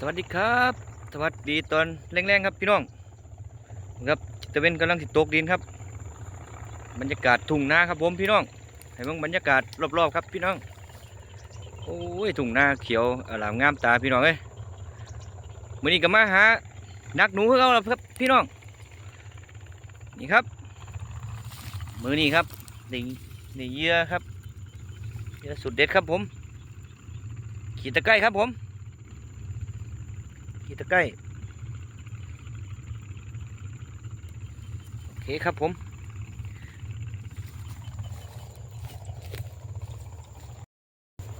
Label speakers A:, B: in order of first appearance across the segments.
A: สวัสดีครับ สวัสดีตอนแรงๆครับพี่น้องครับตะเวนกำลังติดตกดินครับ บรรยากาศทุ่งนาครับผมพี่น้องให้เบิ่งบรรยากาศรอบๆครับพี่น้องโอ้ยทุ่งนาเขียวอลามงามตาพี่น้องเอ้ยมื้อนี้ก็มาหานักหนูคือเราครับพี่น้อง นี่ครับ มือนี้ครับนี่นี่เยื่อครับเยื่อสุดเด็ดครับผม ขีดตะไคร้ครับผม ขีดตะไคร้โอเคครับผม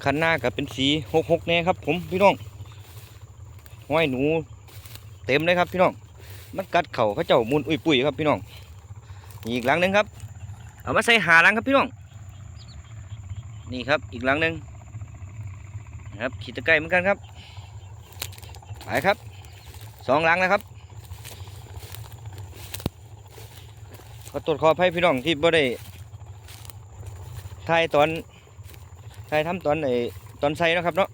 A: คันหน้ากับเป็นสีหกหกแน่ครับผมพี่น้องห้อยหนูเต็มเลยครับพี่น้องมันกัดเข่าเขาเจ้ามุนอุ้ยปุ้ยครับพี่น้องนี่อีกหลังหนึ่งครับเอามาใส่หาหลังครับพี่น้องนี่ครับอีกหลังหนึ่งครับขีดตะไคร้เหมือนกันครับ ไปครับสองหลังนะครับขอตรวจขอให้พี่น้องที่บ่ได้ถ่ายตอนถ่ายทำตอนไอตอนใส่นะครับเนาะ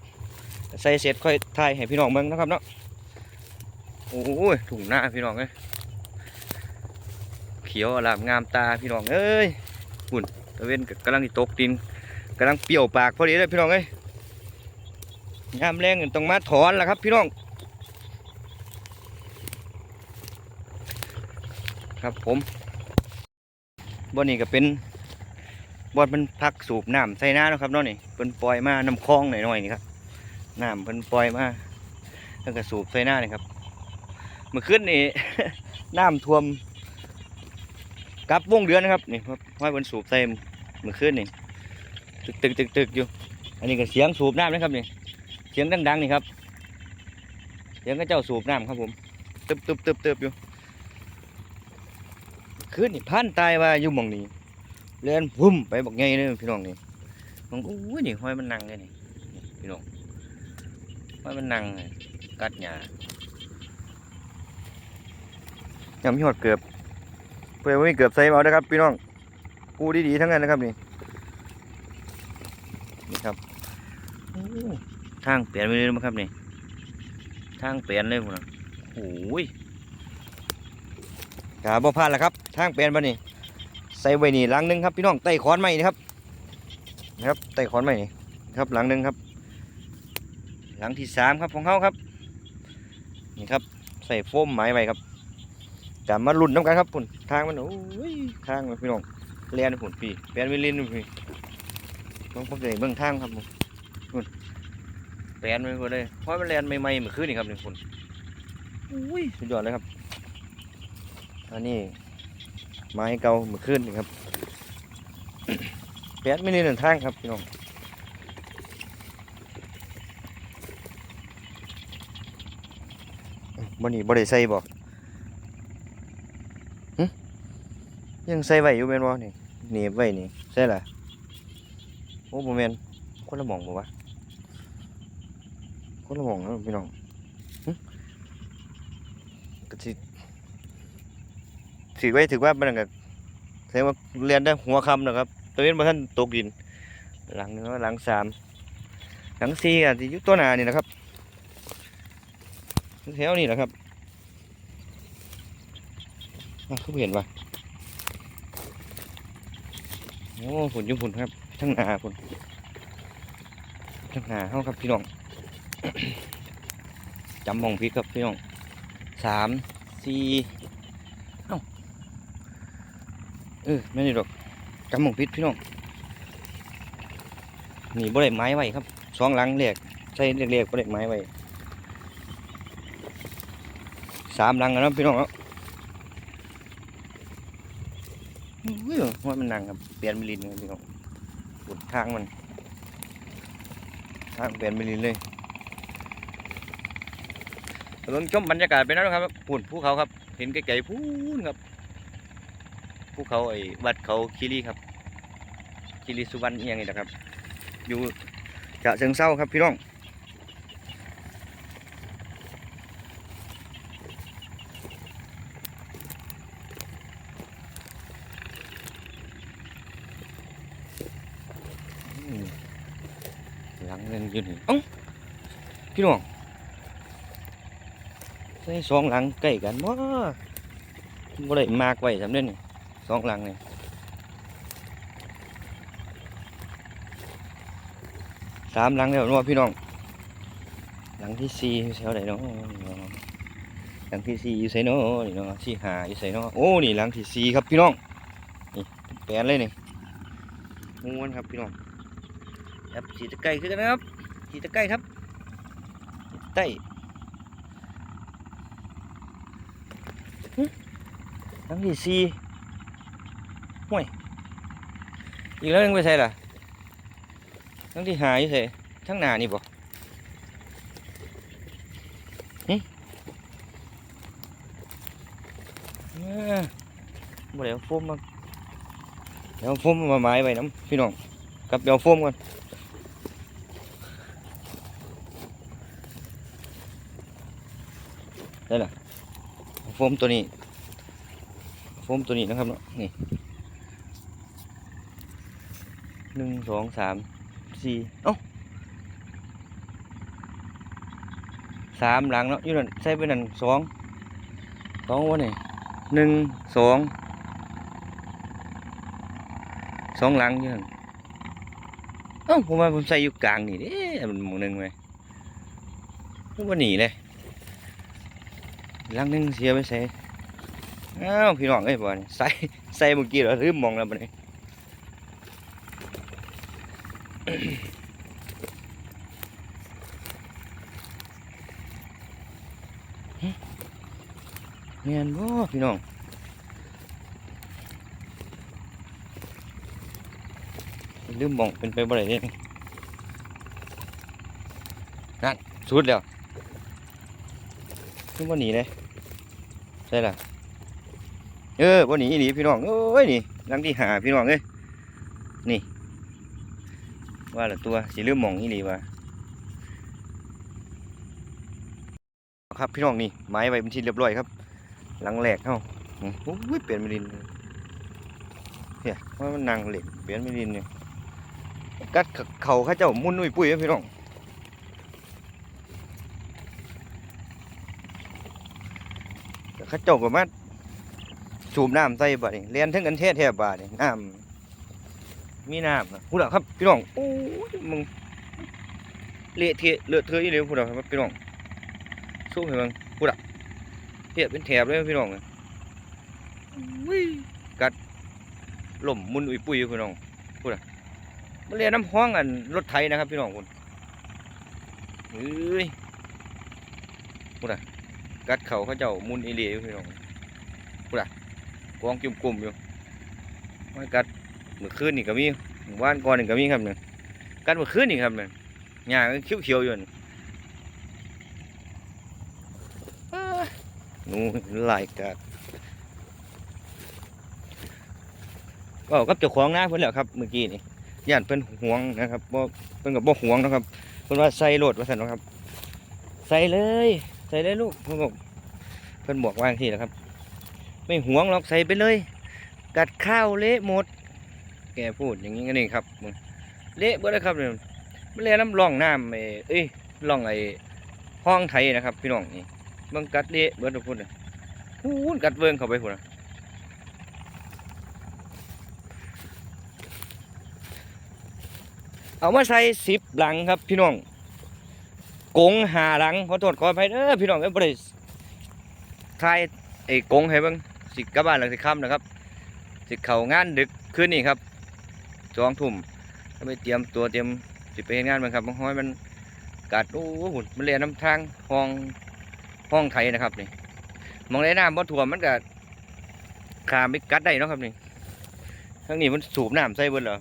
A: ใส่เสร็จค่อยถ่ายให้พี่น้องเบิ่งนะครับเนาะโอ้ยถุงหน้าพี่น้องเอ้ยเขียวอลามงามตาพี่น้องเอ้ยหุ่นตะเวนกำลังตกดินกำลังเปรี้ยวปากพอดีเลยพี่น้องเอ้ยยามแรงต้องมาถอนละครับพี่น้อง ครับผมบ่อนี้ก็เป็นบ่อนเป็นพักสูบน้ำใส่น้านะครับนาะนี่เพิ่นปล่อยมาน้ำคลองหน่อยๆนี่ครับน้ำเพิ่นปล่อยมาแล้วก็สูบใส่หน้านี่ครับเมื่อคืนนี่น้ำท่วมกับวงเดือนนะครับนี่ครับห้อยเพิ่นสูบใส่เมื่อคืนนี่ตึกตึกตึกตึกอยู่ อันนี้ก็เสียงสูบน้ำนะครับนี่เสียงดังๆนี่ครับเสียงก็เจ้าสูบน้ำครับผมตึบตึบตึบตึบอยู่ คืนนี่พันตายว่าอยู่หมองนี้เล่นพุ่มไปบอกไงเลยพี่น้องนี่มันก็อุ้ยนี่ห้อยมันนั่งเลยนี่พี่น้องห้อยมันนั่งกัดหญ้ายังมีหอดเกือบเพื่อนไม่เกือบใส่มานะครับ พี่น้องกูดีๆทั้งนั้นนะครับนี่นี่ครับทางเปลี่ยนไปเลยมั้งครับนี่ทางเปลี่ยนเลยพุ่นะโอ้ย ครับบ่พลาดแล้วครับทางเปลี่ยนบ่นี่ใส่ไว้นี่หลังหนึงครับพี่น้องใต้ขอนไม้นี่ครับนะครับใต้ขอนไม้นี่ครับหลังหนึงครับ หลังที่สามครับของเขาครับนี่ครับใส่โฟมไม้ไว้ครับกลับมาลุ้นน้ำกันครับปุ่นทางมันโอ้ยทางมันพี่น้องเลียนปุ่นพี่เปลี่ยนวิลินพี่ต้องพบเลยเบื้องทางครับผมปุ่นเปลี่ยนไปหมดเลยเพราะมันเลียนใหม่ๆเมื่อคืนนี่ครับหนี่ปุ่นอุ้ยสุดยอดเลยครับ อันนี้ไม้เก่าเมื่อคืนนี่ครับแปดไม่ได้เดินทางครับพี่น้องบนี่บ่ได้ใส่บ่หึยังใส่ไว้อยู่แมนบ่นี่หนีบไว้นี่ใส่ละโอ้บ่แมนคนละหม่องบ่วะคนละหม่องนะพี่น้องก็สิ ถือไว้ถือว่ามันก็แสดงว่าเรียนได้หัวคำนะครับตัวนี้มาท่านตกดิน หลังหนึ่งหลังสามหลังสี่อะที่ยู่ตัวหนานี่นะครับแถวนี่แหละครับอะเขาเห็นปะโอ้ผลยุ่งผลครับ ทั้งหนาผลทั้งหนาเขาครับพี่น้องจำมองพี่ครับพี่น้องสามสี่ เออไม่นี่ดอกกำมองพิษพี่น้องนี่บ่ได้ไม้ไว้ครับสองหลังเรียกใช้เรียกเรียกบ่ได้ไม้ไว้สามหลังแล้วพี่น้องเนาะอุ้ยว่ามันนั่งครับเปลี่ยนมิลินครับพี่น้องบุดทางมันทางเปลี่ยนมิลินเลยลองชมบรรยากาศไปแล้วนะครับปุ่นภูเขาครับ เห็นไกลๆพูนครับ ภูเขาไอ้วัดเขาคิรีครับคิรีสุวรรณเอียงนี่นะครับ อยู่จะเชิงเศร้าครับพี่น้องหลังนึงอยู่นี่อ้าพี่น้องใส่สองหลังใกล้กันบ่บ่ได้มากไว้สำเร็จนี่ สองหลังนี่สามหลังแล้วนาะพี่น้อง หลังที่สี่ยู่แถวไหนเนาะหลังที่สี่อยู่ไสเนาะนี่เนาะที่หาอยู่ไสเนาะโอ้นี่หลังที่สี่ครับพี่น้องนี่แปลนเลยนี่ม้วนครับพี่น้องครับสีตะไคร้คือกันนะครับสีตะไคร้ครับใต้หลังที่สี่ ห่วยอีกแล้วนึงไปใส่ล่ะหลังที่หาอยู่ไสทั้งหน้านี่บ่เอ้อบ่ได้เอาโฟมมาเดี๋ยวเอาโฟมมาไม้ไว้น้ำพี่น้องกับเดี๋ยวเอาโฟมก่อนได้ละโฟมตัวนี้โฟมตัวนี้นะครับเนาะนี่ นึ่งสองสามสี่เอ้าสามหลังเนาะอยู่นั่นใส่ไปนั่นสองสองวันนี่หนึ่งสองสองหลังอยังเอ้าผมว่าผมใส่อยู่กลางนี่เด้มันหมองหนึ่งไหมมันว่าหนีเลยหลังหนึ่งเสียไปใส่อ้าวพี่น้องเอ้ยบ่นี่ใส่ใส่เมื่อกี้เราลืมมองแล้วบ่นี่ เมียนบ่พี่น้องลืมมองเป็นไปบ่ได้เด้นั่นสุดแล้วคือบ่หนีเลยใช่ล่ะเออบ่หนีอีหลีพี่น้องเอ้ยนี่ลังที่หาพี่น้องเอ้ยนี่ ว่าละตัวสิลืมมองอีหลีว่า ครับพี่น้องนี่ไม้ไว้เป็นที่เรียบร้อยครับ หลังแหลกเข้าโอ้ยเปลี่ยนไม่ดินเนี่ยว่ามันนั่งเหล็กเปลี่ยนไม่ดินเนี่ยกัดเข่าข้าเจ้ามุนอุ้ยปุ้ยนะพี่น้องข้าเจ้าก็มาสูบน้ำใส่บ่านี่เรียนถึงกันเทศแทบบ่านี่น้ำมีน้ำนะพูดอะครับพี่น้องโอ้ยมึงเละเทะเลอะเทอะอีเลยพูดอะครับพี่น้อง สู้ให้มึงเพียเป็นแถบเลยพี่น้องเลยอุ้ยกัดล่มมุนอุ้ยปุ้ยอยู่พี่น้องพูดอะมันเรียนน้ำห้องอันรถไถนะครับพี่น้องคุณเอ้ยพูดอะกัดเข่าเขาเจ้ามุนอีเลียอยู่พี่น้องพูดอะกองจุ่มกลุ่มอยู่มันกัดเมื่อคืนนี่ก็มีเมื่อวานก่อนนี่ก็มีครับเนี่ยกัดเมื่อคืนนี่ครับเนี่ยหญ้าก็เขียวๆอยู่นี่อ้า นูหลายกัดก็กับเจ้าของนาเพิ่อนแล้วครับเมื่อกี้นี่ย่านเพิ่อนห่วงนะครับบ่เพิ่อนก็บ่ห่วงนะครับเพิ่อนว่าใส่โหลดว่าซั่นนะครับ ใส่เลย ใส่เลยลูกเพิ่อนบอกเพิ่อนบอกว่างซี่แหละครับ ไม่ห่วงหรอกใส่ไปเลย กัดข้าวเละหมด แกพูดอย่างนี้ก็นี่ครับเละเบิดเลยครับเนี่ยมันเละน้ำร่องน้ำไอ้เอ้ยร่องไอ้ห้องไทยนะครับ พี่น้องนี่ เบิ่งกัดเละเบิดทุกคนน่ะพูนกัดเบิ่งเข้าไปพุ่นนะเอามาใส่สิบหลังครับพี่น้องกงหาหลังขอโทษขออภัยเด้อพี่น้องเอ้ยบ่ได้ทายไอ้กงให้เบิ่งสิกลับบ้านหลังสิค่ำนะครับ สิเข้างานดึกคืนนี้ครับสองทุ่มก็ไปเตรียมตัวเตรียมสิไปเฮ็ดงานมันครับบางห้อยมันกัดโอ้โหมันเรียนน้ำทางห้อง ห้องไทยนะครับนี่มองในน้ำบ่ท่วมมันก็ขามไปกัดได้นะครับนี่ทั้งนี้มันสูบน้ำใส่เบิดเหรอ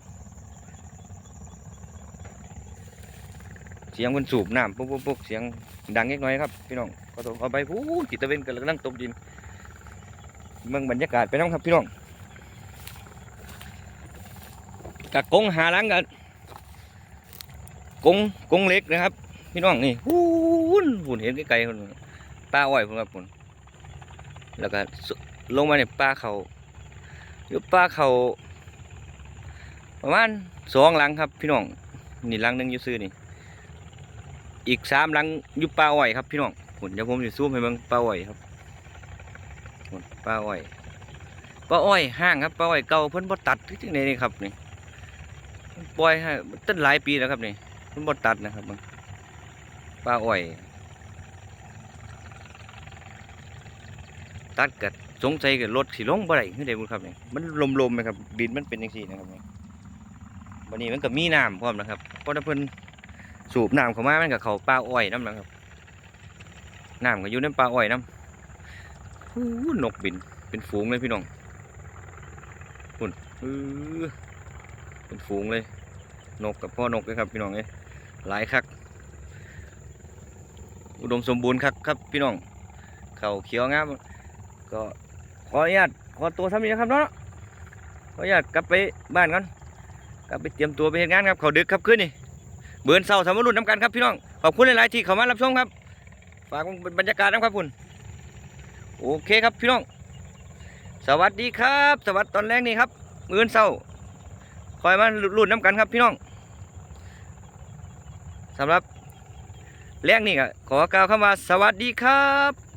A: เสียงมันสูบน้ำปุ๊บปุ๊บปุ๊บเสียงดังเล็กน้อยครับพี่น้องก็ต้องเอาไปผู้จิตเวนกันกำลังตบดิน เมืองบรรยากาศไปน้องครับพี่น้องกะกงหาหลังกันกงกงเล็กนะครับ พี่น้องนี่หูนหุ่นเห็นไกลๆคนนู้น ป้าอ้อยผมครับผมแล้วก็ลงมาในป้าเขาอยู่ป้าเขาประมาณสองหลังครับ พี่น้องนี่หลังหนึ่งอยู่ซื้อนี่ อีกสามหลังอยู่ป้าอ้อยครับพี่น้องหุ่นเดี๋ยวผมจะซูมให้เบิ่งปลาอ้อยครับหุ่นปลาอ้อยปลาอ้อยห้างครับปลาอ้อยเก่าเพิ่นบ่ตัดที่จังไดนี่ครับนี่ปล่อยให้ตั้งหลายปีแล้วครับนี่เพิ่นบ่ตัดนะครับบิ่งปลาอ้อย ตัดกัดสงสัยกับรถสิลงบ่ได้คือได้บุญครับเนี่ยมันลมๆไหมครับดินมันเป็นจังซี่นะครับเนี่ยวันนี้มันก็มีน้ำพร้อมนะครับเพราะถ้าเพิ่นสูบน้ำเข้ามามันก็เขาป่าอ้อยน้ำนะครับน้ำก็อยู่ในป่าอ้อยน้ำฮู้นกบินเป็นฝูงเลยพี่น้องหุ่นเป็นฝูงเลย นกกับพ่อนกเลยครับพี่น้องเอ้ยหลายคักอุดมสมบูรณ์ครับครับพี่น้องเขาเขียวงาม ก็ขออนุญาตขอตัวทำนี้นะครับเนาะขออนุญาตกลับไปบ้านก่อนกลับไปเตรียมตัวไปเฮ็ดงานครับเขาดึกครับคืนนี่เบือนเศร้าทำรุ่นน้ำกันครับพี่น้องขอบคุณหลายๆที่เข้ามารับชมครับฝากบรรยากาศนะครับคุณโอเคครับพี่น้อง สวัสดีครับ สวัสดีตอนแรกนี่ครับเบือนเศร้าคอยมารุ่นน้ำกันครับพี่น้องสำหรับแรกนี่ก็ขอกล่าวคำว่าสวัสดีครับ